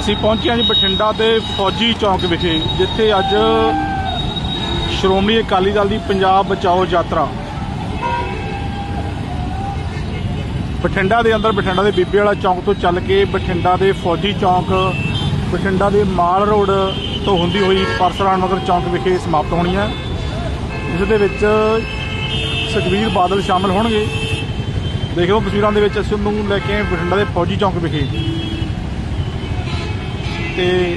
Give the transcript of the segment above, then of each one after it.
ਅਸੀਂ ਪਹੁੰਚੇ ਹਾਂ ਜੀ ਬਠਿੰਡਾ ਦੇ ਫੌਜੀ ਚੌਂਕ ਵਿਖੇ, ਜਿੱਥੇ ਅੱਜ ਸ਼੍ਰੋਮਣੀ ਅਕਾਲੀ ਦਲ ਦੀ ਪੰਜਾਬ ਬਚਾਓ ਯਾਤਰਾ। ਬਠਿੰਡਾ ਦੇ ਅੰਦਰ, ਬਠਿੰਡਾ ਦੇ ਬੀਬੀ ਵਾਲਾ ਚੌਂਕ ਤੋਂ ਚੱਲ ਕੇ ਬਠਿੰਡਾ ਦੇ ਫੌਜੀ ਚੌਂਕ, ਬਠਿੰਡਾ ਦੇ ਮਾਲ ਰੋਡ ਤੋਂ ਹੁੰਦੀ ਹੋਈ ਪਰਸਰਾਮ ਨਗਰ ਚੌਂਕ ਵਿਖੇ ਸਮਾਪਤ ਹੋਣੀ ਹੈ। ਇਸ ਦੇ ਵਿੱਚ ਸੁਖਬੀਰ ਬਾਦਲ ਸ਼ਾਮਲ ਹੋਣਗੇ। ਦੇਖ ਲਓ ਤਸਵੀਰਾਂ ਦੇ ਵਿੱਚ ਅਸੀਂ ਉਹਨੂੰ ਲੈ ਕੇ ਬਠਿੰਡਾ ਦੇ ਫੌਜੀ ਚੌਂਕ ਵਿਖੇ। ਤੇ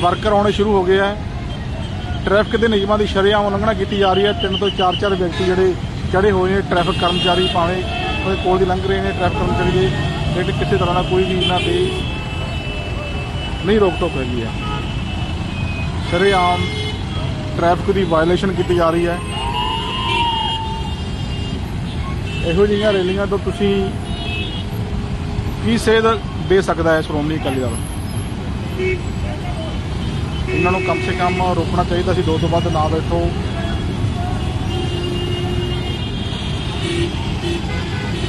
ਵਰਕਰ ਆਉਣੇ ਸ਼ੁਰੂ ਹੋ ਗਏ ਆ। ਟ੍ਰੈਫਿਕ ਦੇ ਨਿਯਮਾਂ ਦੀ ਸ਼ਰੇਆਮ ਉਲੰਘਣਾ ਕੀਤੀ ਜਾ ਰਹੀ ਹੈ। ਤਿੰਨ ਤੋਂ ਚਾਰ ਚਾਰ ਵਿਅਕਤੀ ਜਿਹੜੇ ਚੜੇ ਹੋਏ ਨੇ ਟ੍ਰੈਫਿਕ ਕਰਮਚਾਰੀ ਭਾਵੇਂ ਉਹਦੇ ਕੋਲ ਦੀ ਲੰਘ ਰਹੇ ਨੇ ਟ੍ਰੈਫਿਕ ਕਰਮਚਾਰੀ ਦੇ ਜਿਹੜੇ ਕਿਸੇ ਤਰ੍ਹਾਂ ਦਾ ਕੋਈ ਵੀ ਇਹਨਾਂ ਤੇ ਨਹੀਂ ਰੋਕ ਟੋਕ ਹੈਗੀ ਹੈ ਸ਼ਰੇਆਮ ਟ੍ਰੈਫਿਕ ਦੀ ਵਾਇਓਲੇਸ਼ਨ ਕੀਤੀ ਜਾ ਰਹੀ ਹੈ। ਇਹੋ ਜਿਹੀਆਂ ਰੈਲੀਆਂ ਤੋਂ ਤੁਸੀਂ ਕੀ ਸੇਧ ਦੇ ਸਕਦਾ ਹੈ ਸ਼੍ਰੋਮਣੀ ਅਕਾਲੀ ਦਲ? ਇਹਨਾਂ ਨੂੰ ਕਮ ਸੇ ਕਮ ਰੋਕਣਾ ਚਾਹੀਦਾ ਸੀ, ਦੋ ਤੋਂ ਵੱਧ ਨਾ ਬੈਠੋ।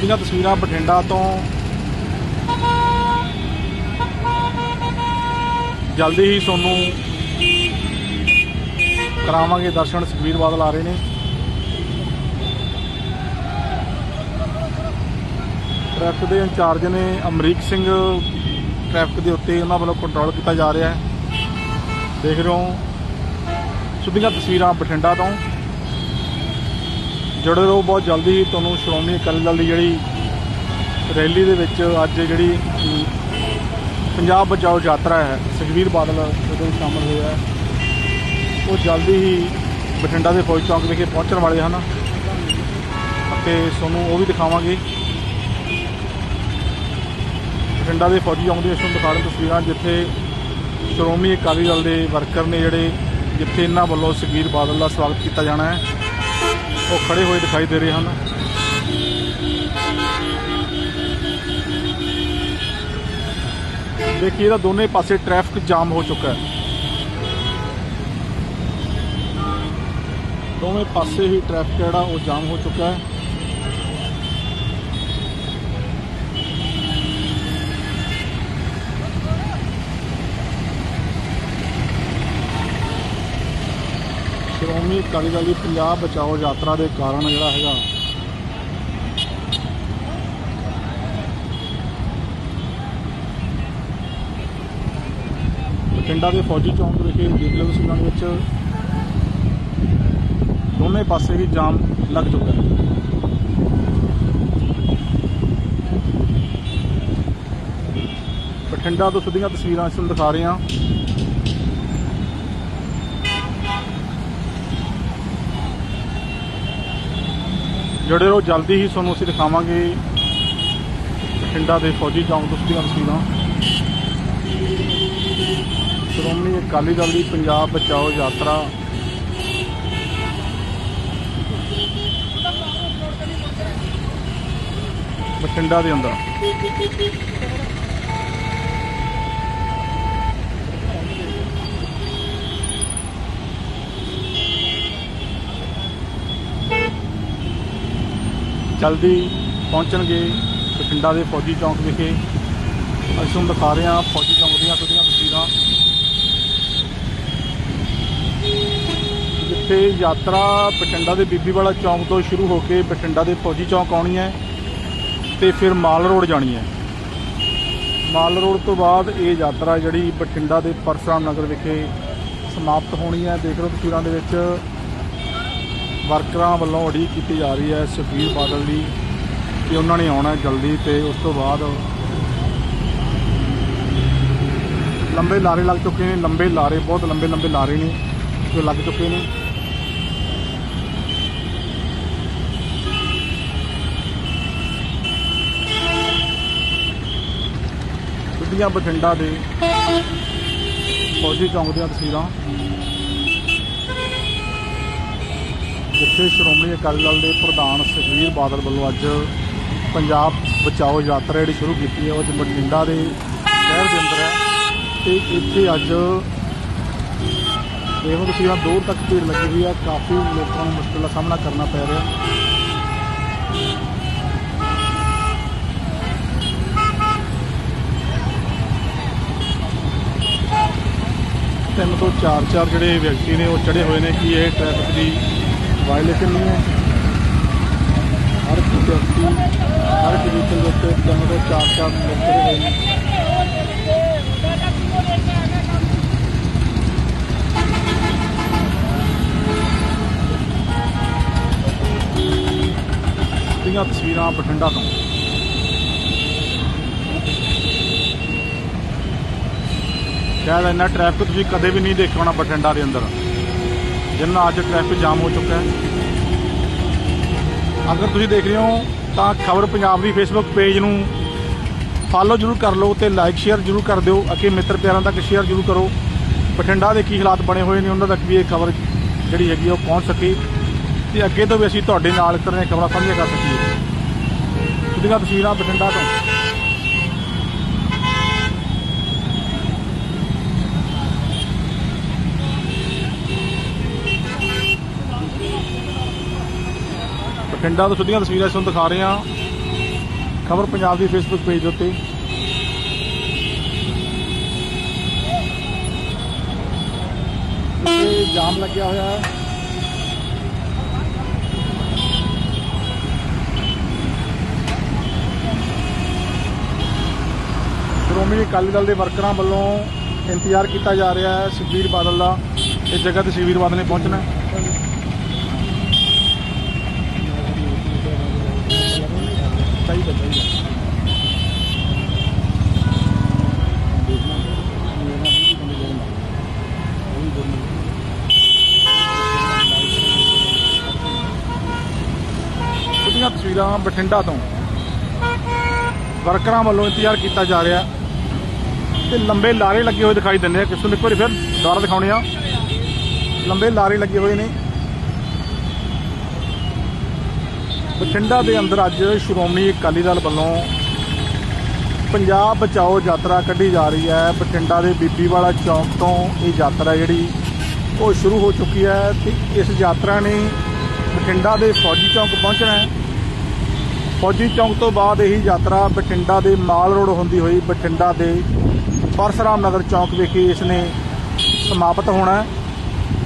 ਇਹਨਾਂ ਤਸਵੀਰਾਂ ਬਠਿੰਡਾ ਤੋਂ। ਜਲਦੀ ਹੀ ਤੁਹਾਨੂੰ ਕਰਾਵਾਂਗੇ ਦਰਸ਼ਨ, ਸੁਖਬੀਰ ਬਾਦਲ ਆ ਰਹੇ ਨੇ। ਟ੍ਰੈਫਿਕ ਦੇ ਇੰਚਾਰਜ ਨੇ ਅਮਰੀਕ ਸਿੰਘ ਟ੍ਰੈਫਿਕ ਦੇ ਉੱਤੇ ਉਹਨਾਂ ਵੱਲੋਂ ਕੰਟਰੋਲ ਕੀਤਾ ਜਾ ਰਿਹਾ ਹੈ। ਦੇਖ ਰਹੇ ਹੋ, ਸਿੱਧੀਆਂ ਤਸਵੀਰਾਂ ਬਠਿੰਡਾ ਤੋਂ। ਜੁੜੇ ਰਹੋ ਬਹੁਤ ਜਲਦੀ ਹੀ ਤੁਹਾਨੂੰ ਸ਼੍ਰੋਮਣੀ ਅਕਾਲੀ ਦਲ ਦੀ ਜਿਹੜੀ ਰੈਲੀ ਦੇ ਵਿੱਚ ਅੱਜ ਜਿਹੜੀ ਪੰਜਾਬ ਬਚਾਓ ਯਾਤਰਾ ਹੈ, ਸੁਖਬੀਰ ਬਾਦਲ ਉਹਦੇ ਵਿੱਚ ਸ਼ਾਮਲ ਹੋਇਆ ਉਹ ਜਲਦੀ ਹੀ ਬਠਿੰਡਾ ਦੇ ਫੌਜ ਚੌਂਕ ਵਿਖੇ ਪਹੁੰਚਣ ਵਾਲੇ ਹਨ। ਅਤੇ ਤੁਹਾਨੂੰ ਉਹ ਵੀ ਦਿਖਾਵਾਂਗੇ। ਬਠਿੰਡਾ ਦੇ ਫੌਜੀ ਚੌਂਕ ਦੀਆਂ ਤੁਹਾਨੂੰ ਦਿਖਾ ਰਹੇ ਤਸਵੀਰਾਂ ਜਿੱਥੇ ਸ਼੍ਰੋਮਣੀ ਅਕਾਲੀ ਦਲ ਦੇ ਵਰਕਰ ਨੇ ਜਿਹੜੇ, ਜਿੱਥੇ ਇਹਨਾਂ ਵੱਲੋਂ ਸੁਖਬੀਰ ਬਾਦਲ ਦਾ ਸਵਾਗਤ ਕੀਤਾ ਜਾਣਾ ਹੈ। ਉਹ ਖੜੇ ਹੋਏ ਦਿਖਾਈ ਦੇ ਰਹੇ ਹਨ। ਦੇਖੀਏ ਤਾਂ ਦੋਨੇ ਪਾਸੇ ਟ੍ਰੈਫਿਕ ਜਾਮ ਹੋ ਚੁੱਕਾ ਹੈ। ਦੋਵੇਂ ਪਾਸੇ ਹੀ ਟ੍ਰੈਫਿਕ ਜਿਹੜਾ, ਉਹ ਜਾਮ ਹੋ ਚੁੱਕਾ ਹੈ। ਸ਼੍ਰੋਮਣੀ ਅਕਾਲੀ ਦਲ ਦੀ ਪੰਜਾਬ ਬਚਾਓ ਯਾਤਰਾ ਦੇ ਕਾਰਨ ਜਿਹੜਾ ਹੈਗਾ। ਬਠਿੰਡਾ ਦੇ ਫੌਜੀ ਚੌਂਕ ਵਿਖੇ ਦੇਖ ਲਓ ਦੇ ਵਿੱਚ ਦੋਨੇ ਪਾਸੇ ਹੀ ਜਾਮ ਲੱਗ ਚੁੱਕਾ ਹੈ। ਬਠਿੰਡਾ ਤੋਂ ਸਿੱਧੀਆਂ ਤਸਵੀਰਾਂ ਇਸ ਨੂੰ ਦਿਖਾ ਰਹੇ ਹਾਂ। ਜਿਹੜੇ ਉਹ ਜਲਦੀ ਹੀ ਤੁਹਾਨੂੰ ਅਸੀਂ ਦਿਖਾਵਾਂਗੇ ਬਠਿੰਡਾ ਦੇ ਫੌਜੀ ਚੌਂਕ ਤੋਂ ਸਿੱਧੀਆਂ ਤਸਵੀਰਾਂ ਸ਼੍ਰੋਮਣੀ ਅਕਾਲੀ ਦਲ ਦੀ ਪੰਜਾਬ ਬਚਾਓ ਯਾਤਰਾ। ਬਠਿੰਡਾ ਦੇ ਅੰਦਰ। ਜਲਦੀ ਪਹੁੰਚਣਗੇ ਬਠਿੰਡਾ ਦੇ ਫੌਜੀ ਚੌਂਕ ਵਿਖੇ। ਅਸੀਂ ਤੁਹਾਨੂੰ ਦਿਖਾ ਰਹੇ ਹਾਂ ਫੌਜੀ ਚੌਂਕ ਦੀਆਂ ਸਿੱਧੀਆਂ ਤਸਵੀਰਾਂ। ਜਿੱਥੇ ਯਾਤਰਾ ਬਠਿੰਡਾ ਦੇ ਬੀਬੀ ਵਾਲਾ ਚੌਂਕ ਤੋਂ ਸ਼ੁਰੂ ਹੋ ਕੇ ਬਠਿੰਡਾ ਦੇ ਫੌਜੀ ਚੌਂਕ ਆਉਣੀ ਹੈ ਤੇ ਫਿਰ ਮਾਲ ਰੋਡ ਜਾਣੀ ਹੈ। ਮਾਲ ਰੋਡ ਤੋਂ ਬਾਅਦ ਇਹ ਯਾਤਰਾ ਜਿਹੜੀ ਬਠਿੰਡਾ ਦੇ ਪਰਸਰਾਮ ਨਗਰ ਵਿਖੇ ਸਮਾਪਤ ਹੋਣੀ ਹੈ। ਦੇਖ ਲਓ ਤਸਵੀਰਾਂ ਦੇ ਵਿੱਚ ਵਰਕਰਾਂ ਵੱਲੋਂ ਉਡੀਕ ਕੀਤੀ ਜਾ ਰਹੀ ਹੈ ਸੁਖਬੀਰ ਬਾਦਲ ਦੀ ਕਿ ਉਹਨਾਂ ਨੇ ਆਉਣਾ ਜਲਦੀ ਤੇ ਉਸ ਤੋਂ ਬਾਅਦ ਲੰਬੇ ਲਾਰੇ ਲੱਗ ਚੁੱਕੇ ਨੇ, ਲੰਬੇ ਲਾਰੇ, ਬਹੁਤ ਲੰਬੇ ਲੰਬੇ ਲਾਰੇ ਨੇ ਜੋ ਲੱਗ ਚੁੱਕੇ ਨੇ। ਸਿੱਧੀਆਂ ਬਠਿੰਡਾ ਦੇ ਫੌਜੀ ਚੌਂਕ ਦੀਆਂ ਤਸਵੀਰਾਂ। ਜਿੱਥੇ ਸ਼੍ਰੋਮਣੀ ਅਕਾਲੀ ਦਲ ਦੇ ਪ੍ਰਧਾਨ ਸੁਖਬੀਰ ਬਾਦਲ ਵੱਲੋਂ ਅੱਜ ਪੰਜਾਬ ਬਚਾਓ ਯਾਤਰਾ ਜਿਹੜੀ ਸ਼ੁਰੂ ਕੀਤੀ ਹੈ, ਉਹ ਅੱਜ ਬਠਿੰਡਾ ਦੇ ਸ਼ਹਿਰ ਦੇ ਅੰਦਰ ਹੈ। ਤੇ ਇੱਥੇ ਅੱਜ ਦੇਖੋ ਤੁਸੀਂ ਆ ਦੂਰ ਤੱਕ ਭੀੜ ਲੱਗੀ ਹੋਈ ਹੈ। ਕਾਫੀ ਲੋਕਾਂ ਨੂੰ ਮੁਸ਼ਕਲ ਦਾ ਸਾਹਮਣਾ ਕਰਨਾ ਪੈ ਰਿਹਾ। ਤਿੰਨ ਤੋਂ ਚਾਰ ਚਾਰ ਜਿਹੜੇ ਵਿਅਕਤੀ ਨੇ, ਉਹ ਚੜੇ ਹੋਏ ਨੇ ਕਿ ਇਹ ਟ੍ਰੈਫਿਕ ਦੀ ਵਾਇਲੇਸ਼ਨ ਨਹੀਂ ਹੈ। ਹਰ ਵਿਅਕਤੀ, ਹਰ ਇੱਕ ਦੇ ਉੱਤੇ ਤਿੰਨ ਤੋਂ ਚਾਰ ਚਾਰ ਲੋਕ ਚੜੇ ਹੋਏ ਨੇ। ਦੀਆਂ ਤਸਵੀਰਾਂ ਬਠਿੰਡਾ ਤੋਂ। ਸ਼ਾਇਦ ਇੰਨਾ ਟ੍ਰੈਫਿਕ ਤੁਸੀਂ ਕਦੇ ਵੀ ਨਹੀਂ ਦੇਖਿਆ ਹੋਣਾ ਬਠਿੰਡਾ ਦੇ ਅੰਦਰ। ਜਿੰਨਾ ਅੱਜ ਟ੍ਰੈਫਿਕ ਜਾਮ ਹੋ ਚੁੱਕਾ ਹੈ। ਅਗਰ ਤੁਸੀਂ ਦੇਖ ਰਹੇ ਹੋ, ਤਾਂ ਖਬਰ ਪੰਜਾਬ ਦੀ ਫੇਸਬੁੱਕ ਪੇਜ ਨੂੰ ਫਾਲੋ ਜਰੂਰ ਕਰ ਲਓ ਤੇ ਲਾਈਕ ਸ਼ੇਅਰ ਜਰੂਰ ਕਰ ਦਿਓ। ਅੱਗੇ ਮਿੱਤਰ ਪਿਆਰਾਂ ਤੱਕ ਸ਼ੇਅਰ ਜਰੂਰ ਕਰੋ। ਬਠਿੰਡਾ ਦੇ ਕੀ ਹਾਲਾਤ ਬਣੇ ਹੋਏ ਨੇ, ਉਹਨਾਂ ਤੱਕ ਵੀ ਇਹ ਖਬਰ ਜਿਹੜੀ ਹੈਗੀ ਆ ਉਹ ਪਹੁੰਚ ਸਕੇ। ਤੇ ਅੱਗੇ ਤੋਂ ਵੀ ਅਸੀਂ ਤੁਹਾਡੇ ਨਾਲ ਇਸ ਤਰ੍ਹਾਂ ਦੀਆਂ ਖਬਰਾਂ ਸਾਂਝੀਆਂ ਕਰ ਸਕੀਏ। ਤੁਸੀਂ ਤਸਵੀਰਾਂ ਬਠਿੰਡਾ ਤੋਂ। ਬਠਿੰਡਾ ਤੋਂ ਸਿੱਧੀਆਂ ਤਸਵੀਰਾਂ ਤੁਹਾਨੂੰ ਦਿਖਾ ਰਹੇ ਹਾਂ। ਖਬਰ ਪੰਜਾਬ ਦੀ ਫੇਸਬੁੱਕ ਪੇਜ ਉੱਤੇ। ਜਾਮ ਲੱਗਿਆ ਹੋਇਆ ਹੈ। ਸ਼੍ਰੋਮਣੀ ਅਕਾਲੀ ਦਲ ਦੇ ਵਰਕਰਾਂ ਵੱਲੋਂ ਇੰਤਜ਼ਾਰ ਕੀਤਾ ਜਾ ਰਿਹਾ ਹੈ ਸੁਖਬੀਰ ਬਾਦਲ ਦਾ। ਇਸ ਜਗ੍ਹਾ ਤੇ ਸੁਖਬੀਰ ਬਾਦਲ ਨੇ ਪਹੁੰਚਣਾ ਹੈ ਚਾਹੀਦਾ ਚਾਹੀਦਾ ਸਿੱਧੀਆਂ ਤਸਵੀਰਾਂ ਬਠਿੰਡਾ ਤੋਂ ਵਰਕਰਾਂ ਵੱਲੋਂ ਇੰਤਜ਼ਾਰ ਕੀਤਾ ਜਾ ਰਿਹਾ ਤੇ ਲੰਬੇ ਲਾਰੇ ਲੱਗੇ ਹੋਏ ਦਿਖਾਈ ਦਿੰਦੇ ਆ। ਕਿਸ ਨੂੰ ਇੱਕ ਵਾਰੀ ਫਿਰ ਦੁਬਾਰਾ ਦਿਖਾਉਣੇ ਆ। ਲੰਬੇ ਲਾਰੇ ਲੱਗੇ ਹੋਏ ਨੇ। ਬਠਿੰਡਾ ਦੇ ਅੰਦਰ ਅੱਜ ਸ਼੍ਰੋਮਣੀ ਅਕਾਲੀ ਦਲ ਵੱਲੋਂ ਪੰਜਾਬ ਬਚਾਓ ਯਾਤਰਾ ਕੱਢੀ ਜਾ ਰਹੀ ਹੈ। ਬਠਿੰਡਾ ਦੇ ਬੀਬੀ ਵਾਲਾ ਚੌਂਕ ਤੋਂ ਇਹ ਯਾਤਰਾ ਜਿਹੜੀ ਉਹ ਸ਼ੁਰੂ ਹੋ ਚੁੱਕੀ ਹੈ ਤੇ ਇਸ ਯਾਤਰਾ ਨੇ ਬਠਿੰਡਾ ਦੇ ਫੌਜੀ ਚੌਂਕ ਪਹੁੰਚਣਾ ਹੈ। ਫੌਜੀ ਚੌਂਕ ਤੋਂ ਬਾਅਦ ਇਹ ਯਾਤਰਾ ਬਠਿੰਡਾ ਦੇ ਮਾਲ ਰੋਡ ਹੁੰਦੀ ਹੋਈ ਬਠਿੰਡਾ ਦੇ ਪਰਸਰਾਮ ਨਗਰ ਚੌਂਕ ਵਿਖੇ ਇਸ ਨੇ ਸਮਾਪਤ ਹੋਣਾ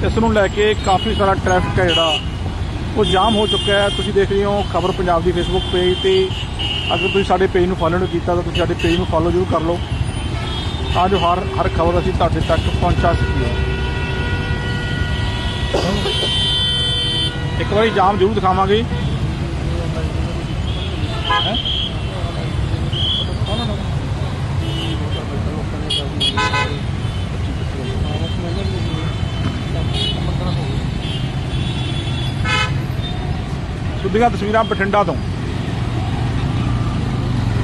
ਇਸ ਨੂੰ ਲੈ ਕੇ ਕਾਫੀ ਸਾਰਾ ਟ੍ਰੈਫਿਕ ਹੈ ਜਿਹੜਾ, ਉਹ ਜਾਮ ਹੋ ਚੁੱਕਾ ਹੈ। ਤੁਸੀਂ ਦੇਖ ਰਹੇ ਹੋ ਖਬਰ ਪੰਜਾਬ ਦੀ ਫੇਸਬੁੱਕ ਪੇਜ ਤੇ। ਅਗਰ ਤੁਸੀਂ ਸਾਡੇ ਪੇਜ ਨੂੰ ਫੋਲੋ ਨਹੀਂ ਕੀਤਾ ਤਾਂ ਤੁਸੀਂ ਸਾਡੇ ਪੇਜ ਨੂੰ ਫੋਲੋ ਜ਼ਰੂਰ ਕਰ ਲਓ। ਤਾਂ ਜੋ ਹਰ ਹਰ ਖਬਰ ਅਸੀਂ ਤੁਹਾਡੇ ਤੱਕ ਪਹੁੰਚਾ ਸਕੀਏ। ਇੱਕ ਵਾਰੀ ਜਾਮ ਜ਼ਰੂਰ ਦਿਖਾਵਾਂਗੇ। ਸਿੱਧੀਆਂ ਤਸਵੀਰਾਂ ਬਠਿੰਡਾ ਤੋਂ।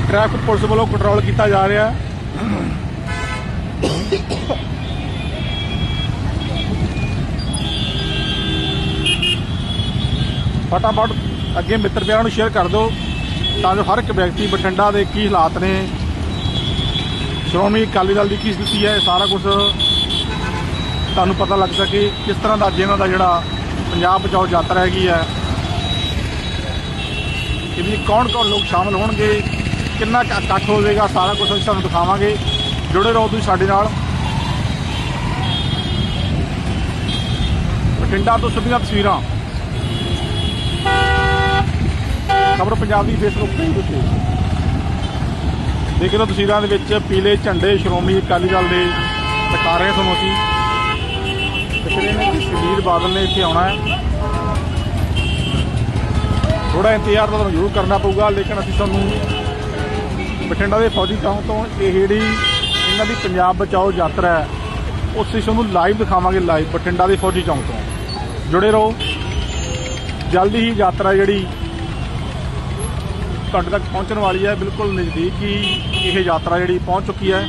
ਟ੍ਰੈਫਿਕ ਪੁਲਿਸ ਵੱਲੋਂ ਕੰਟਰੋਲ ਕੀਤਾ ਜਾ ਰਿਹਾ। ਹੈ ਫਟਾਫਟ ਅੱਗੇ ਮਿੱਤਰ ਪਿਆਰਾਂ ਨੂੰ ਸ਼ੇਅਰ ਕਰ ਦਿਓ। ਤਾਂ ਜੋ ਹਰ ਇੱਕ ਵਿਅਕਤੀ ਬਠਿੰਡਾ ਦੇ ਕੀ ਹਾਲਾਤ ਨੇ, ਸ਼੍ਰੋਮਣੀ ਅਕਾਲੀ ਦਲ ਦੀ ਕੀ ਸਥਿਤੀ ਹੈ, ਇਹ ਸਾਰਾ ਕੁਝ ਤੁਹਾਨੂੰ ਪਤਾ ਲੱਗ ਸਕੇ ਕਿਸ ਤਰ੍ਹਾਂ ਦਾ ਅੱਜ ਇਹਨਾਂ ਦਾ ਜਿਹੜਾ ਪੰਜਾਬ ਬਚਾਓ ਯਾਤਰਾ ਹੈਗੀ ਹੈ। ਇਹਦੇ ਕੌਣ ਕੌਣ ਲੋਕ ਸ਼ਾਮਲ ਹੋਣਗੇ, ਕਿੰਨਾ ਇਕੱਠ ਹੋਵੇਗਾ, ਸਾਰਾ ਕੁਝ ਅਸੀਂ ਤੁਹਾਨੂੰ ਦਿਖਾਵਾਂਗੇ। ਜੁੜੇ ਰਹੋ ਤੁਸੀਂ ਸਾਡੇ ਨਾਲ। ਬਠਿੰਡਾ ਤੋਂ ਸਿੱਧੀਆਂ ਤਸਵੀਰਾਂ। ਖਬਰ ਪੰਜਾਬ ਦੀ ਫੇਸਬੁੱਕ ਪੇਜ ਉੱਤੇ ਦੇਖ ਲਓ ਤਸਵੀਰਾਂ ਦੇ ਵਿੱਚ ਪੀਲੇ ਝੰਡੇ ਸ਼੍ਰੋਮਣੀ ਅਕਾਲੀ ਦਲ ਦੇ ਦਿਖਾ ਰਹੇ ਤੁਹਾਨੂੰ ਅਸੀਂ। ਪਿਛਲੇ ਨੇ ਸੁਖਬੀਰ ਬਾਦਲ ਨੇ ਇੱਥੇ ਆਉਣਾ ਹੈ। ਥੋੜਾ ਇੰਤਜ਼ਾਰ ਤਾਂ ਤੁਹਾਨੂੰ ਜ਼ਰੂਰ ਕਰਨਾ ਪਊਗਾ, ਲੇਕਿਨ ਅਸੀਂ ਤੁਹਾਨੂੰ ਬਠਿੰਡਾ ਦੇ ਫੌਜੀ ਚੌਂਕ ਤੋਂ ਇਹ ਜਿਹੜੀ ਇਹਨਾਂ ਦੀ ਪੰਜਾਬ ਬਚਾਓ ਯਾਤਰਾ ਹੈ, ਉਸ ਅਸੀਂ ਤੁਹਾਨੂੰ ਲਾਈਵ ਦਿਖਾਵਾਂਗੇ ਲਾਈਵ ਬਠਿੰਡਾ ਦੇ ਫੌਜੀ ਚੌਂਕ ਤੋਂ। ਜੁੜੇ ਰਹੋ। ਜਲਦੀ ਹੀ ਯਾਤਰਾ ਜਿਹੜੀ ਤੁਹਾਡੇ ਤੱਕ ਪਹੁੰਚਣ ਵਾਲੀ ਹੈ, ਬਿਲਕੁਲ ਨਜ਼ਦੀਕ ਹੀ ਇਹ ਯਾਤਰਾ ਜਿਹੜੀ ਪਹੁੰਚ ਚੁੱਕੀ ਹੈ।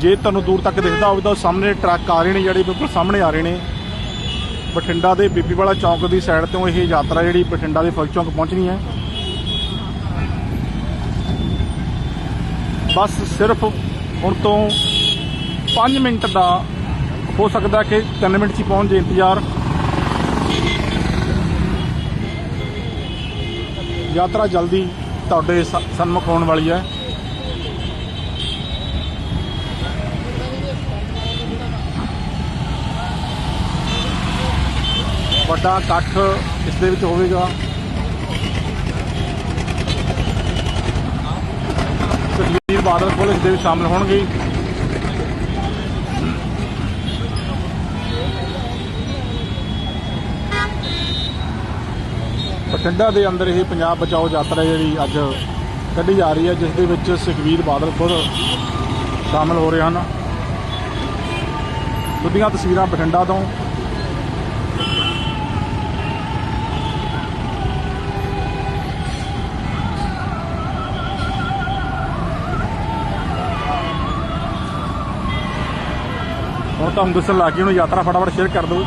ਜੇ ਤੁਹਾਨੂੰ ਦੂਰ ਤੱਕ ਦਿਖਦਾ ਹੋਵੇ ਤਾਂ ਉਹ ਸਾਹਮਣੇ ਟਰੱਕ ਆ ਰਹੇ ਨੇ, ਜਿਹੜੇ ਬਿਲਕੁਲ ਸਾਹਮਣੇ ਆ ਰਹੇ ਨੇ। ਬਠਿੰਡਾ ਦੇ ਬੀਬੀਵਾਲਾ ਚੌਂਕ ਦੀ ਸਾਈਡ ਤੋਂ ਇਹ ਯਾਤਰਾ ਜਿਹੜੀ ਬਠਿੰਡਾ ਦੇ ਫੌਜੀ ਚੌਂਕ ਪਹੁੰਚਣੀ ਹੈ। ਬਸ ਸਿਰਫ ਹੁਣ ਤੋਂ 5 ਮਿੰਟ ਦਾ ਹੋ ਸਕਦਾ ਕਿ 3 ਮਿੰਟ 'ਚ ਹੀ ਪਹੁੰਚ ਜੇ ਇੰਤਜ਼ਾਰ। ਯਾਤਰਾ ਜਲਦੀ ਤੁਹਾਡੇ ਸਨਮੁਖ ਹੋਣ ਵਾਲੀ ਹੈ। ਵੱਡਾ ਇਕੱਠ ਇਸ ਦੇ ਵਿੱਚ ਹੋਵੇਗਾ। ਤਸਵੀਰ ਬਾਰਡਰ ਪੁਲਿਸ ਦੇ ਵਿੱਚ ਸ਼ਾਮਲ ਹੋਣਗੇ। ਬਠਿੰਡਾ ਦੇ ਅੰਦਰ ਇਹ ਪੰਜਾਬ ਬਚਾਓ ਯਾਤਰਾ ਜਿਹੜੀ ਅੱਜ ਕੱਢੀ ਜਾ ਰਹੀ ਹੈ, ਜਿਸ ਦੇ ਵਿੱਚ ਸੁਖਵੀਰ ਬਾਦਲ ਖੁਦ ਸ਼ਾਮਲ ਹੋ ਰਹੇ ਹਨ। ਤੁਹਾਡੀਆਂ ਤਸਵੀਰਾਂ ਬਠਿੰਡਾ ਤੋਂ। ਹੁਣ ਤੁਹਾਨੂੰ ਦੱਸਣ ਲੱਗੀ ਹੁਣ ਯਾਤਰਾ ਫਟਾਫਟ ਸ਼ੇਅਰ ਕਰ ਦਿਓ।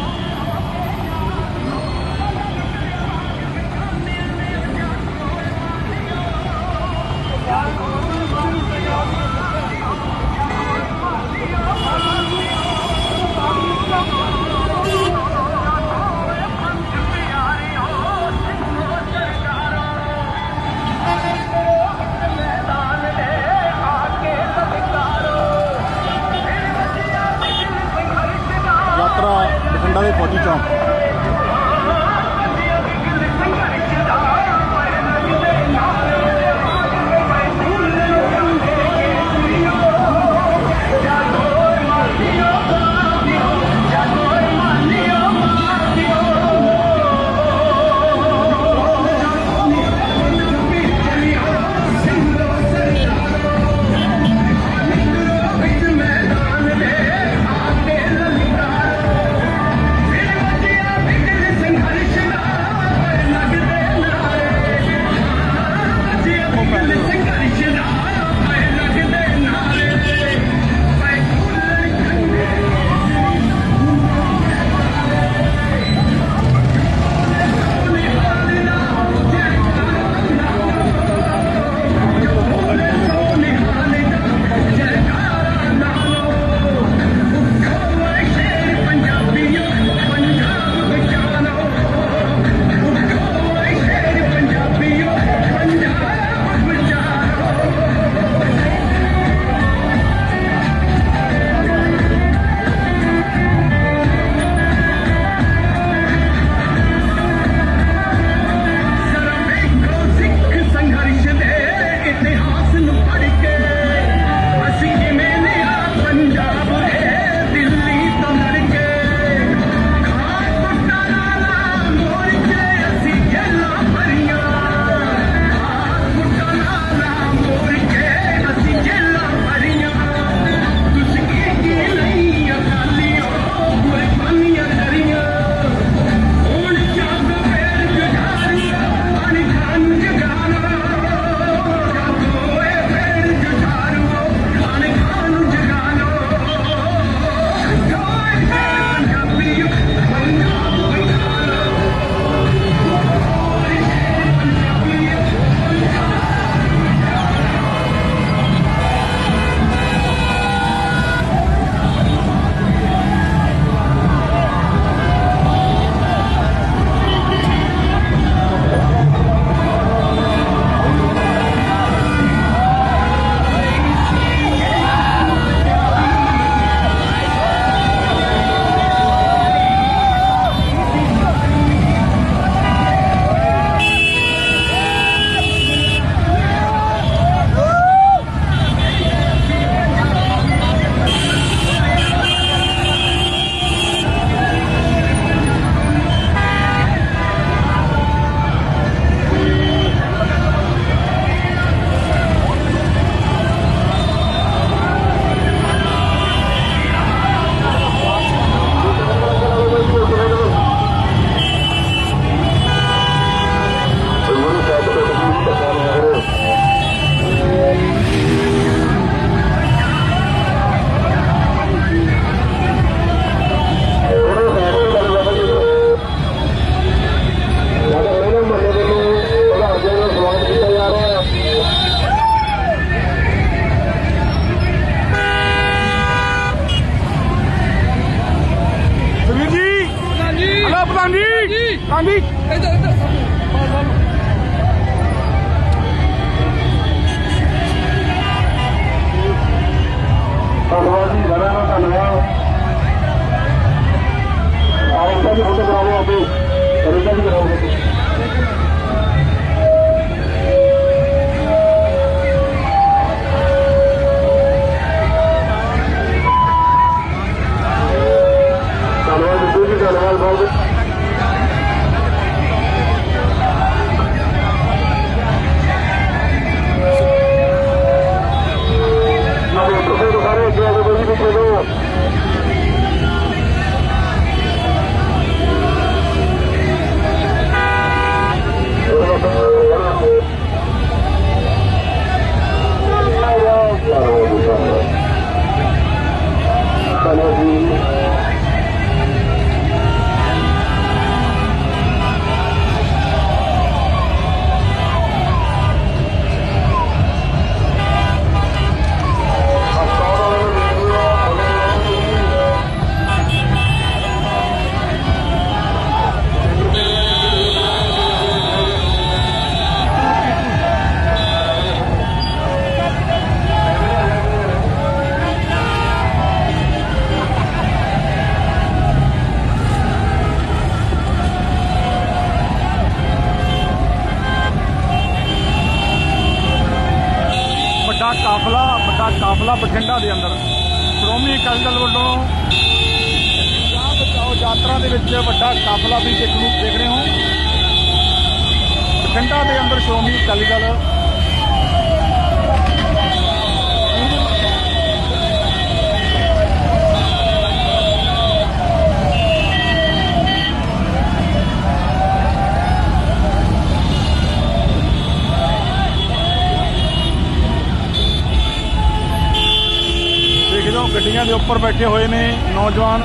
ਬੈਠੇ ਹੋਏ ਨੇ ਨੌਜਵਾਨ।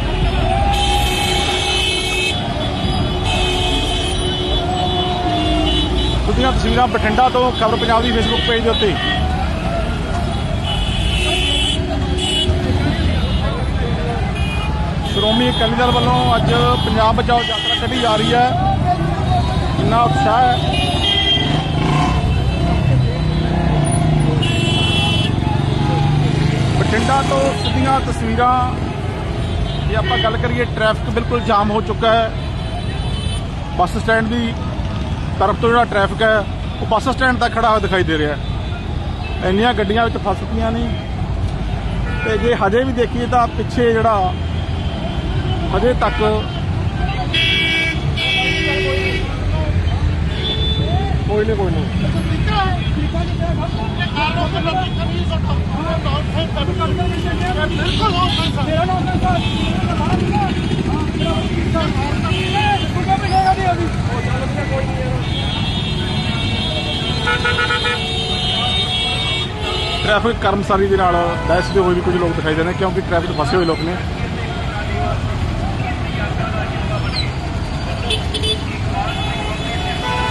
ਸਿੱਧੀਆਂ ਤਸਵੀਰਾਂ ਬਠਿੰਡਾ ਤੋਂ ਖਬਰ ਪੰਜਾਬ ਦੀ ਫੇਸਬੁੱਕ ਪੇਜ ਦੇ ਉੱਤੇ। ਸ਼੍ਰੋਮਣੀ ਅਕਾਲੀ ਦਲ ਵੱਲੋਂ ਅੱਜ ਪੰਜਾਬ ਬਚਾਓ ਯਾਤਰਾ ਕੱਢੀ ਜਾ ਰਹੀ ਹੈ। ਕਿੰਨਾ ਉਤਸ਼ਾਹ ਹੈ। ਬਠਿੰਡਾ ਤੋਂ ਸਿੱਧੀਆਂ ਤਸਵੀਰਾਂ ਜੇ ਆਪਾਂ ਗੱਲ ਕਰੀਏ ਟ੍ਰੈਫਿਕ ਬਿਲਕੁਲ ਜਾਮ ਹੋ ਚੁੱਕਾ ਹੈ। ਬੱਸ ਸਟੈਂਡ ਦੀ ਤਰਫ ਤੋਂ ਜਿਹੜਾ ਟ੍ਰੈਫਿਕ ਹੈ, ਉਹ ਬੱਸ ਸਟੈਂਡ ਤੱਕ ਖੜਾ ਹੋਇਆ ਦਿਖਾਈ ਦੇ ਰਿਹਾ ਹੈ। ਇੰਨੀਆਂ ਗੱਡੀਆਂ ਵਿੱਚ ਫਸ ਚੁੱਕੀਆਂ ਨੇ। ਤੇ ਜੇ ਹਜੇ ਵੀ ਦੇਖੀਏ ਤਾਂ ਪਿੱਛੇ ਜਿਹੜਾ ਹਜੇ ਤੱਕ ਕੋਈ ਨਹੀਂ ਕੋਈ ਨਹੀਂ। ਟ੍ਰੈਫਿਕ ਕਰਮਚਾਰੀ ਦੇ ਨਾਲ ਬਹਿਸ ਦੇ ਹੋਏ ਵੀ ਕੁਝ ਲੋਕ ਦਿਖਾਈ ਦੇ ਨੇ, ਕਿਉਂਕਿ ਟ੍ਰੈਫਿਕ ਫਸੇ ਹੋਏ ਲੋਕ ਨੇ।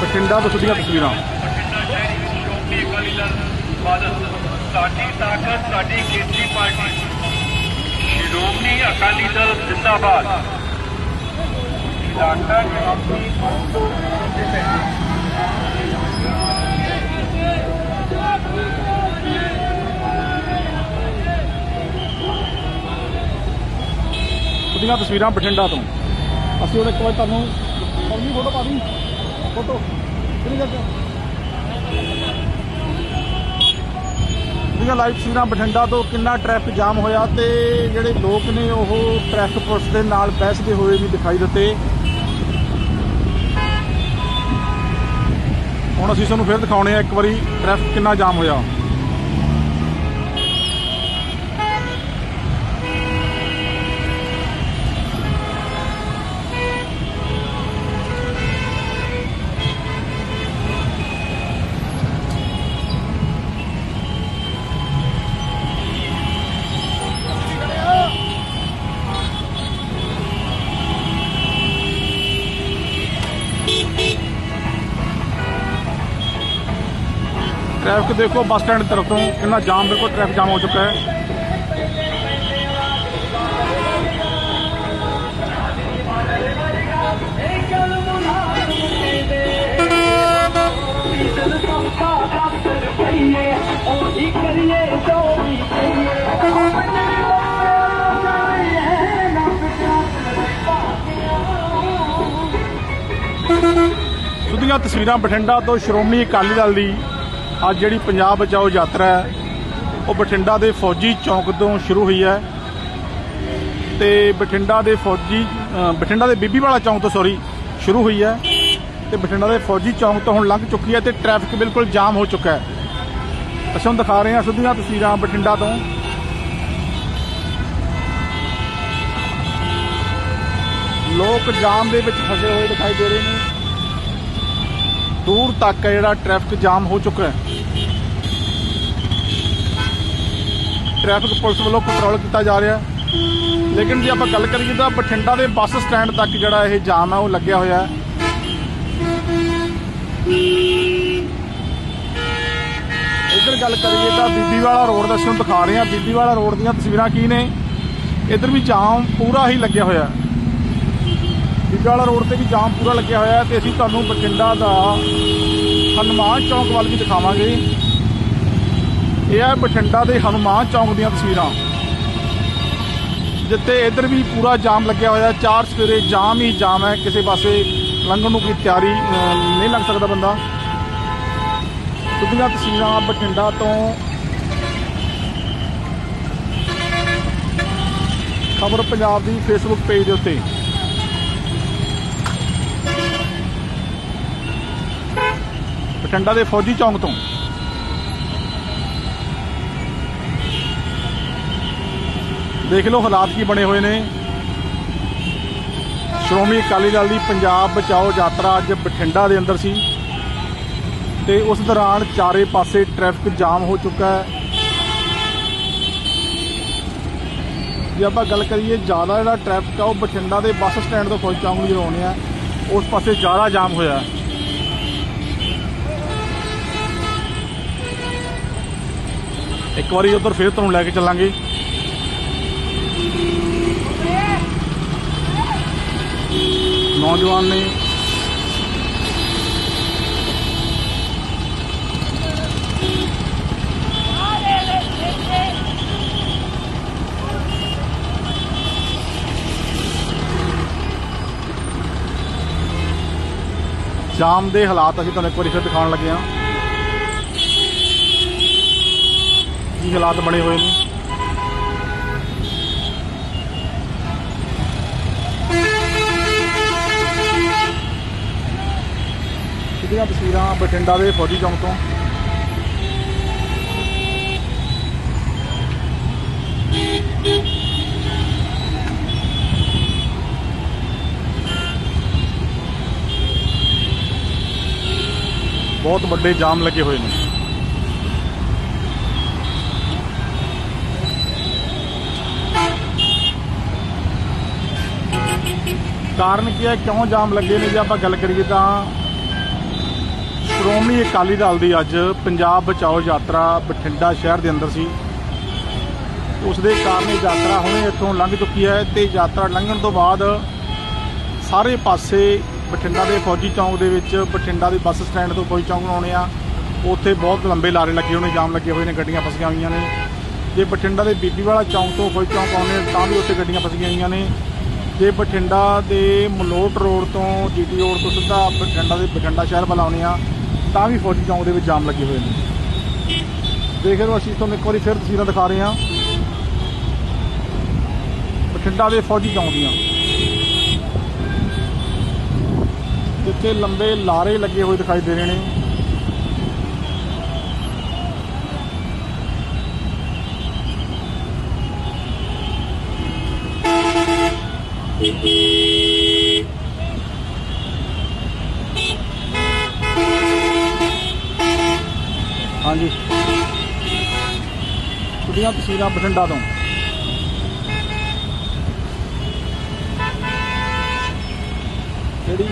ਬਠਿੰਡਾ ਤੋਂ ਸਿੱਧੀਆਂ ਤਸਵੀਰਾਂ ਸ਼੍ਰੋਮਣੀ ਅਕਾਲੀ ਦਲ ਬਾਦਲ ਸਾਡੀ ਤਾਕਤ, ਸਾਡੀ ਕੇਂਦਰੀ ਪਾਰਟੀ। ਸ਼੍ਰੋਮਣੀ ਅਕਾਲੀ ਦਲ ਜ਼ਿੰਦਾਬਾਦ। ਡਾਕਟਰ ਆਪਣੀ ਸਿੱਧੀਆਂ ਤਸਵੀਰਾਂ ਬਠਿੰਡਾ ਤੋਂ। ਅਸੀਂ ਉਹਦੇ ਕੋਲ ਤੁਹਾਨੂੰ ਪਰਮੀ ਫੋਟੋ ਪਾ ਦੀ। ਫੋਟੋ। ਕਿਹੜੀ ਗੱਲ ਸਿੱਧੀਆਂ ਲਾਈਵ ਤਸਵੀਰਾਂ ਬਠਿੰਡਾ ਤੋਂ ਕਿੰਨਾ ਟ੍ਰੈਫਿਕ ਜਾਮ ਹੋਇਆ ਤੇ ਜਿਹੜੇ ਲੋਕ ਨੇ ਉਹ ਟ੍ਰੈਫਿਕ ਪੁਲਿਸ ਦੇ ਨਾਲ ਬਹਿਸਦੇ ਹੋਏ ਵੀ ਦਿਖਾਈ ਦਿੱਤੇ। ਹੁਣ ਅਸੀਂ ਤੁਹਾਨੂੰ ਫਿਰ ਦਿਖਾਉਣੇ ਆ ਇੱਕ ਵਾਰੀ ਟ੍ਰੈਫਿਕ ਕਿੰਨਾ ਜਾਮ ਹੋਇਆ। ਟ੍ਰੈਫਿਕ ਦੇਖੋ ਬੱਸ ਸਟੈਂਡ ਦੀ ਤਰਫ ਤੋਂ ਕਿੰਨਾ ਜਾਮ ਬਿਲਕੁਲ ਟ੍ਰੈਫਿਕ ਜਾਮ ਹੋ ਚੁੱਕਾ ਹੈ। ਸਿੱਧੀਆਂ ਤਸਵੀਰਾਂ ਬਠਿੰਡਾ ਤੋਂ ਸ਼੍ਰੋਮਣੀ ਅਕਾਲੀ ਦਲ ਦੀ ਅੱਜ ਜਿਹੜੀ ਪੰਜਾਬ ਬਚਾਓ ਯਾਤਰਾ ਹੈ, ਉਹ ਬਠਿੰਡਾ ਦੇ ਫੌਜੀ ਚੌਂਕ ਤੋਂ ਸ਼ੁਰੂ ਹੋਈ ਹੈ। ਤੇ ਬਠਿੰਡਾ ਦੇ ਫੌਜੀ ਬਠਿੰਡਾ ਦੇ ਬੀਬੀ ਵਾਲਾ ਚੌਂਕ ਤੋਂ ਸੌਰੀ ਸ਼ੁਰੂ ਹੋਈ ਹੈ। ਤੇ ਬਠਿੰਡਾ ਦੇ ਫੌਜੀ ਚੌਂਕ ਤੋਂ ਹੁਣ ਲੰਘ ਚੁੱਕੀ ਹੈ ਤੇ ਟ੍ਰੈਫਿਕ ਬਿਲਕੁਲ ਜਾਮ ਹੋ ਚੁੱਕਾ ਹੈ। ਅਸੀਂ ਹੁਣ ਦਿਖਾ ਰਹੇ ਹਾਂ ਸਿੱਧੀਆਂ ਤਸਵੀਰਾਂ ਬਠਿੰਡਾ ਤੋਂ। ਲੋਕ ਜਾਮ ਦੇ ਵਿੱਚ ਫਸੇ ਹੋਏ ਦਿਖਾਈ ਦੇ ਰਹੇ ਨੇ। ਦੂਰ ਤੱਕ ਜਿਹੜਾ ਟ੍ਰੈਫਿਕ ਜਾਮ ਹੋ ਚੁੱਕਾ ਹੈ। ਟ੍ਰੈਫਿਕ ਪੁਲਿਸ ਵੱਲੋਂ ਕੰਟਰੋਲ ਕੀਤਾ ਜਾ ਰਿਹਾ ਲੇਕਿਨ ਜੇ ਆਪਾਂ ਗੱਲ ਕਰੀਏ ਤਾਂ ਬਠਿੰਡਾ ਦੇ ਬੱਸ ਸਟੈਂਡ ਤੱਕ ਜਿਹੜਾ ਇਹ ਜਾਮ ਹੈ, ਉਹ ਲੱਗਿਆ ਹੋਇਆ ਹੈ। ਇੱਧਰ ਗੱਲ ਕਰੀਏ ਤਾਂ ਬੀਬੀ ਵਾਲਾ ਰੋਡ ਦਾ ਅਸੀਂ ਤੁਹਾਨੂੰ ਦਿਖਾ ਰਹੇ ਹਾਂ। ਬੀਬੀ ਵਾਲਾ ਰੋਡ ਦੀਆਂ ਤਸਵੀਰਾਂ ਕੀ ਨੇ? ਇੱਧਰ ਵੀ ਜਾਮ ਪੂਰਾ ਹੀ ਲੱਗਿਆ ਹੋਇਆ ਬੀਬੀ ਵਾਲਾ ਰੋਡ ਤੇ ਵੀ ਜਾਮ ਪੂਰਾ ਲੱਗਿਆ ਹੋਇਆ ਹੈ ਤੇ ਅਸੀਂ ਤੁਹਾਨੂੰ ਬਠਿੰਡਾ ਦਾ ਹਨੂਮਾਨ ਚੌਂਕ ਵੱਲ ਵੀ ਦਿਖਾਵਾਂਗੇ। ਇਹ ਹੈ ਬਠਿੰਡਾ ਦੇ ਹਨੂਮਾਨ ਚੌਂਕ ਦੀਆਂ ਤਸਵੀਰਾਂ। ਜਿੱਥੇ ਇੱਧਰ ਵੀ ਪੂਰਾ ਜਾਮ ਲੱਗਿਆ ਹੋਇਆ ਚਾਰ ਸਵੇਰੇ ਜਾਮ ਹੀ ਜਾਮ ਹੈ। ਕਿਸੇ ਪਾਸੇ ਲੰਘਣ ਨੂੰ ਕੋਈ ਤਿਆਰੀ ਨਹੀਂ ਲੱਗ ਸਕਦਾ ਬੰਦਾ। ਸਿੱਧੀਆਂ ਤਸਵੀਰਾਂ ਬਠਿੰਡਾ ਤੋਂ। ਖਬਰ ਪੰਜਾਬ ਦੀ ਫੇਸਬੁੱਕ ਪੇਜ ਦੇ ਉੱਤੇ। ਬਠਿੰਡਾ ਦੇ ਫੌਜੀ ਚੌਂਕ ਤੋਂ। ਦੇਖ ਲਓ ਹਾਲਾਤ ਕੀ ਬਣੇ ਹੋਏ ਨੇ। ਸ਼੍ਰੋਮਣੀ ਅਕਾਲੀ ਦਲ ਦੀ ਪੰਜਾਬ ਬਚਾਓ ਯਾਤਰਾ ਅੱਜ ਬਠਿੰਡਾ ਦੇ ਅੰਦਰ ਸੀ। ਤੇ ਉਸ ਦੌਰਾਨ ਚਾਰੇ ਪਾਸੇ ਟ੍ਰੈਫਿਕ ਜਾਮ ਹੋ ਚੁੱਕਾ ਹੈ। ਜੇ ਆਪਾਂ ਗੱਲ ਕਰੀਏ, ਜ਼ਿਆਦਾ ਜਿਹੜਾ ਟ੍ਰੈਫਿਕ ਆ, ਉਹ ਬਠਿੰਡਾ ਦੇ ਬੱਸ ਸਟੈਂਡ ਤੋਂ ਫੌਜ ਚੌਂਕ ਨੂੰ ਜਦੋਂ ਆਉਂਦੇ ਆ। ਉਸ ਪਾਸੇ ਜ਼ਿਆਦਾ ਜਾਮ ਹੋਇਆ। ਇੱਕ ਵਾਰੀ ਉਧਰ ਫੇਰ ਤੁਹਾਨੂੰ ਲੈ ਕੇ ਚੱਲਾਂਗੇ। ਨੌਜਵਾਨ ਨੇ ਜਾਮ ਦੇ ਹਾਲਾਤ ਅਸੀਂ ਤੁਹਾਨੂੰ ਇੱਕ ਵਾਰੀ ਫਿਰ ਦਿਖਾਉਣ ਲੱਗੇ ਹਾਂ। ਕੀ ਹਾਲਾਤ ਬਣੇ ਹੋਏ ਨੇ? ਸਿੱਧੀਆਂ ਤਸਵੀਰਾਂ ਬਠਿੰਡਾ ਦੇ ਫੌਜੀ ਚੌਂਕ ਤੋਂ? ਬਹੁਤ ਵੱਡੇ ਜਾਮ ਲੱਗੇ ਹੋਏ ਨੇ। ਕਾਰਨ ਕੀ ਹੈ? ਕਿਉਂ ਜਾਮ ਲੱਗੇ ਨੇ? ਜੇ ਆਪਾਂ ਗੱਲ ਕਰੀਏ ਤਾਂ ਸ਼੍ਰੋਮਣੀ ਅਕਾਲੀ ਦਲ ਦੀ ਅੱਜ ਪੰਜਾਬ ਬਚਾਓ ਯਾਤਰਾ ਬਠਿੰਡਾ ਸ਼ਹਿਰ ਦੇ ਅੰਦਰ ਸੀ। ਉਸ ਦੇ ਕਾਰਨ ਇਹ ਯਾਤਰਾ ਹੁਣੇ ਇੱਥੋਂ ਲੰਘ ਚੁੱਕੀ ਹੈ ਤੇ ਯਾਤਰਾ ਲੰਘਣ ਤੋਂ ਬਾਅਦ ਸਾਰੇ ਪਾਸੇ ਬਠਿੰਡਾ ਦੇ ਫੌਜੀ ਚੌਂਕ ਦੇ ਵਿੱਚ, ਬਠਿੰਡਾ ਦੇ ਬੱਸ ਸਟੈਂਡ ਤੋਂ ਫੌਜੀ ਚੌਂਕ ਆਉਣੇ ਆ। ਉੱਥੇ ਬਹੁਤ ਲੰਬੇ ਲਾਰੇ ਲੱਗੇ ਹੋਣੇ, ਜਾਮ ਲੱਗੇ ਹੋਏ ਨੇ, ਗੱਡੀਆਂ ਫਸੀਆਂ ਹੋਈਆਂ ਨੇ। ਜੇ ਬਠਿੰਡਾ ਦੇ ਬੀਬੀ ਵਾਲਾ ਚੌਂਕ ਤੋਂ ਫੌਜੀ ਚੌਂਕ ਆਉਣੇ ਤਾਂ ਵੀ ਉੱਥੇ ਗੱਡੀਆਂ ਫਸੀਆਂ ਹੋਈਆਂ ਨੇ। ਜੇ ਬਠਿੰਡਾ ਦੇ ਮਲੋਟ ਰੋਡ ਤੋਂ ਜੀਟੀ ਰੋਡ ਤੋਂ ਸਿੱਧਾ ਬਠਿੰਡਾ ਦੇ ਬਠਿੰਡਾ ਸ਼ਹਿਰ ਵੱਲ ਆਉਣੇ ਆ ਤਾਂ ਵੀ ਫੌਜੀ ਚੌਂਕ ਦੇ ਵਿੱਚ ਜਾਮ ਲੱਗੇ ਹੋਏ ਨੇ। ਦੇਖ ਰਹੇ ਹੋ ਅਸੀਂ ਤੁਹਾਨੂੰ ਇੱਕ ਵਾਰੀ ਫਿਰ ਤਸਵੀਰਾਂ ਦਿਖਾ ਰਹੇ ਹਾਂ। ਬਠਿੰਡਾ ਦੇ ਫੌਜੀ ਚੌਂਕ ਦੀਆਂ। ਜਿੱਥੇ ਲੰਬੇ ਲਾਰੇ ਲੱਗੇ ਹੋਏ ਦਿਖਾਈ ਦੇ ਰਹੇ ਨੇ। ਹਾਂਜੀ। ਕੁੜੀਆਂ ਤਸਵੀਰਾਂ ਬਠਿੰਡਾ ਤੋਂ। ਕਿਹੜੀ?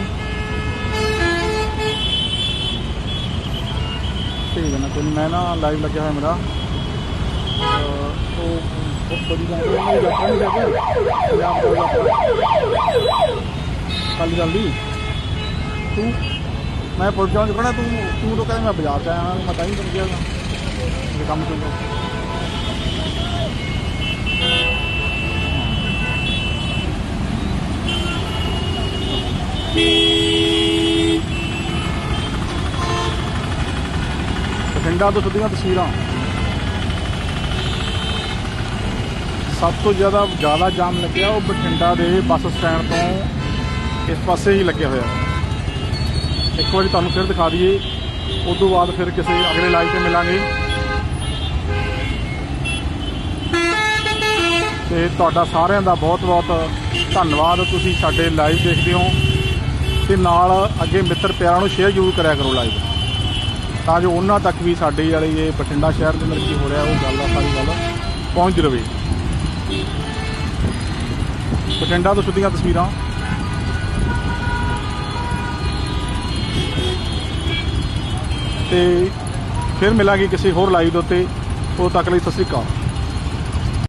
ਠੀਕ ਹੈ ਨਾ ਕੋਈ ਨੀ, ਮੈਂ ਨਾ ਲਾਈਵ ਲੱਗਿਆ ਹੋਇਆ ਮੇਰਾ। ਅਹ ਉਹ ਬਹੁਤ ਬੜੀ ਗੱਲ ਹੈ ਯਾਤਰਾ ਨਹੀਂ ਲੱਗੇ ਪੰਜਾਬ ਦਾ ਯਾਤਰਾ ਕੱਲ ਜਲਦੀ ਤੂੰ ਮੈਂ ਪੁੱਛ ਜਾਵਾਂ ਕਹਣਾ ਤੂੰ ਤੂੰ ਤਾਂ ਮੈਂ ਬਾਜ਼ਾਰ ਚ ਆਇਆ ਮੈਂ ਤਾਂ ਹੀ ਤੈਨੂੰ ਕਿਹਾ ਇਹ ਕੰਮ ਚੱਲਦਾ ਬਠਿੰਡਾ ਤੋਂ ਸਿੱਧੀਆਂ ਤਸਵੀਰਾਂ। ਸਭ ਤੋਂ ਜ਼ਿਆਦਾ ਜ਼ਿਆਦਾ ਜਾਮ ਲੱਗਿਆ ਉਹ ਬਠਿੰਡਾ ਦੇ ਬੱਸ ਸਟੈਂਡ ਤੋਂ ਇਸ ਪਾਸੇ ਹੀ ਲੱਗਿਆ ਹੋਇਆ। ਇੱਕ ਵਾਰੀ ਤੁਹਾਨੂੰ ਫਿਰ ਦਿਖਾ ਦਈਏ, ਉਸ ਤੋਂ ਬਾਅਦ ਫਿਰ ਕਿਸੇ ਅਗਲੇ ਲਾਈਵ ਤੇ ਮਿਲਾਂਗੇ। ਤੇ ਤੁਹਾਡਾ ਸਾਰਿਆਂ ਦਾ ਬਹੁਤ-ਬਹੁਤ ਧੰਨਵਾਦ, ਤੁਸੀਂ ਸਾਡੇ ਲਾਈਵ ਦੇਖਦੇ ਹੋ। ਤੇ ਨਾਲ ਅੱਗੇ ਮਿੱਤਰ ਪਿਆਰਾਂ ਨੂੰ ਸ਼ੇਅਰ ਜ਼ਰੂਰ ਕਰਿਆ ਕਰੋ ਲਾਈਵ। ਤਾਂ ਜੋ ਉਹਨਾਂ ਤੱਕ ਵੀ ਸਾਡੇ ਵਾਲੇ ਇਹ ਬਠਿੰਡਾ ਸ਼ਹਿਰ ਦੇ ਅੰਦਰ ਕੀ ਹੋ ਰਿਹਾ, ਉਹ ਗੱਲ ਆ ਸਾਰੀ ਗੱਲ ਪਹੁੰਚ ਰਵੇ। ਬਠਿੰਡਾ ਤੋਂ ਸਿੱਧੀਆਂ ਤਸਵੀਰਾਂ। ਤੇ ਫਿਰ ਮਿਲਾਂਗੇ ਕਿਸੇ ਹੋਰ ਲਾਈਵ ਦੇ ਉੱਤੇ। ਉਦੋਂ ਤੱਕ ਲਈ ਸਤਿ ਸ੍ਰੀ ਅਕਾਲ।